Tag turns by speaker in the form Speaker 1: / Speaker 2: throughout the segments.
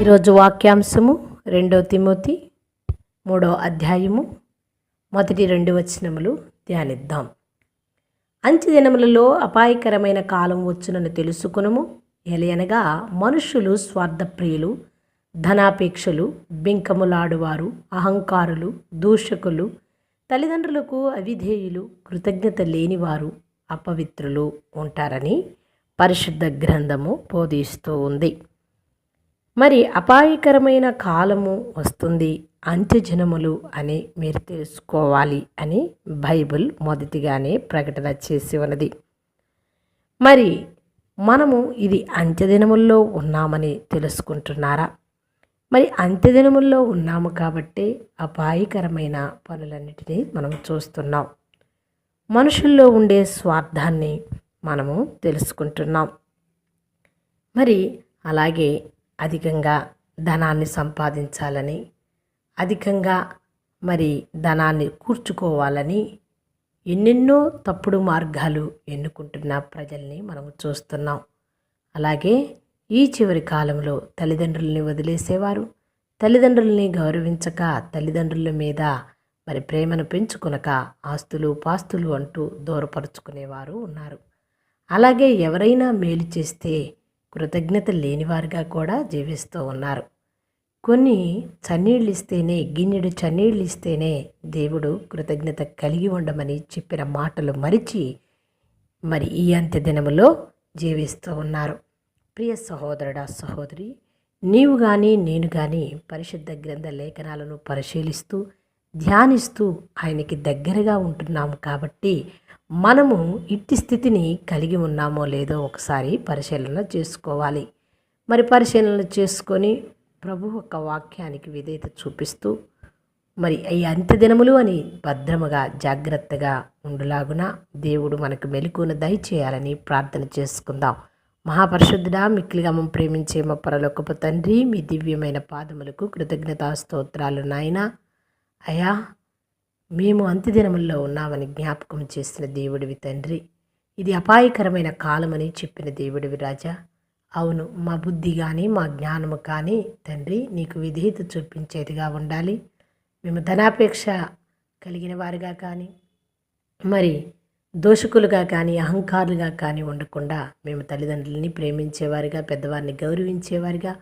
Speaker 1: ఈరోజు వాక్యాంశము రెండో తిమోతి మూడో అధ్యాయము మొదటి రెండు వచనములు ధ్యానిద్దాం. అంచె దినములలో అపాయకరమైన కాలం వచ్చునని తెలుసుకునము. ఎలయనగా మనుషులు స్వార్థప్రియులు ధనాపేక్షలు బింకములాడువారు అహంకారులు దూషకులు తల్లిదండ్రులకు అవిధేయులు కృతజ్ఞత లేనివారు అపవిత్రులు ఉంటారని పరిశుద్ధ గ్రంథము బోధిస్తూ ఉంది. మరి అపాయకరమైన కాలము వస్తుంది అంత్యజనములు అని మీరు తెలుసుకోవాలి అని బైబిల్ మొదటిగానే ప్రకటన చేసి ఉన్నది. మరి మనము ఇది అంత్యదినముల్లో ఉన్నామని తెలుసుకుంటున్నారా? మరి అంత్యదినముల్లో ఉన్నాము కాబట్టి అపాయకరమైన పనులన్నిటినీ మనం చూస్తున్నాం. మనుషుల్లో ఉండే స్వార్థాన్ని మనము తెలుసుకుంటున్నాం. మరి అలాగే అధికంగా ధనాన్ని సంపాదించాలని అధికంగా మరి ధనాన్ని కూర్చుకోవాలని ఎన్నెన్నో తప్పుడు మార్గాలు ఎన్నుకుంటున్న ప్రజల్ని మనం చూస్తున్నాం. అలాగే ఈ చివరి కాలంలో తల్లిదండ్రుల్ని వదిలేసేవారు తల్లిదండ్రుల్ని గౌరవించక తల్లిదండ్రుల మీద మరి ప్రేమను పెంచుకునక ఆస్తులు పాస్తులు అంటూ దూరపరుచుకునేవారు ఉన్నారు. అలాగే ఎవరైనా మేలు చేస్తే కృతజ్ఞత లేనివారుగా కూడా జీవిస్తూ ఉన్నారు. కొన్ని చన్నీళ్ళు ఇస్తేనే గిన్నెడు చన్నీళ్ళు ఇస్తేనే దేవుడు కృతజ్ఞత కలిగి ఉండమని చెప్పిన మాటలు మరిచి మరి ఈ అంత్య దినములో జీవిస్తూ ఉన్నారు. ప్రియ సహోదరుడా సహోదరి నీవు కానీ నేను కానీ పరిశుద్ధ గ్రంథ లేఖనాలను పరిశీలిస్తూ ధ్యానిస్తూ ఆయనకి దగ్గరగా ఉంటున్నాము కాబట్టి మనము ఇట్టి స్థితిని కలిగి ఉన్నామో లేదో ఒకసారి పరిశీలన చేసుకోవాలి. మరి పరిశీలన చేసుకొని ప్రభు ఒక వాక్యానికి విధేయత చూపిస్తూ మరి ఈ అంత్యదినములు అని భద్రముగా జాగ్రత్తగా ఉండులాగున దేవుడు మనకు మెలకున దయచేయాలని ప్రార్థన చేసుకుందాం. మహాపరిశుద్ధుడా మిక్కిలిగా మమ్మ ప్రేమించే మా పరలోకపు తండ్రి మీ దివ్యమైన పాదములకు కృతజ్ఞతా స్తోత్రాలు నాయన. అయా మేము అంత్యదినముల్లో ఉన్నామని జ్ఞాపకం చేసిన దేవుడివి తండ్రి. ఇది అపాయకరమైన కాలమని చెప్పిన దేవుడివి రాజా. అవును మా బుద్ధి కానీ మా జ్ఞానము కానీ తండ్రి నీకు విధేయత చూపించేదిగా ఉండాలి. మేము ధనాపేక్ష కలిగిన వారుగా కానీ మరి దోషకులుగా కానీ అహంకారులుగా కానీ ఉండకుండా మేము తల్లిదండ్రులని ప్రేమించేవారిగా పెద్దవారిని గౌరవించేవారిగా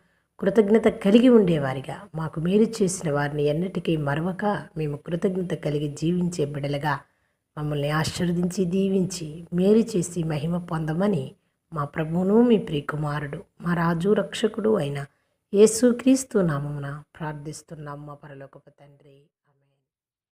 Speaker 1: కృతజ్ఞత కలిగి ఉండేవారిగా. మాకు మేలు చేసిన వారిని ఎన్నటికీ మరవక మేము కృతజ్ఞత కలిగి జీవించే బిడలుగా మమ్మల్ని ఆశీర్వదించి దీవించి మేలు చేసి మహిమ పొందమని మా ప్రభువును మీ ప్రియకుమారుడు మా రాజు రక్షకుడు అయిన యేసుక్రీస్తు నామమున ప్రార్థిస్తున్నాం మా పరలోకపు తండ్రి.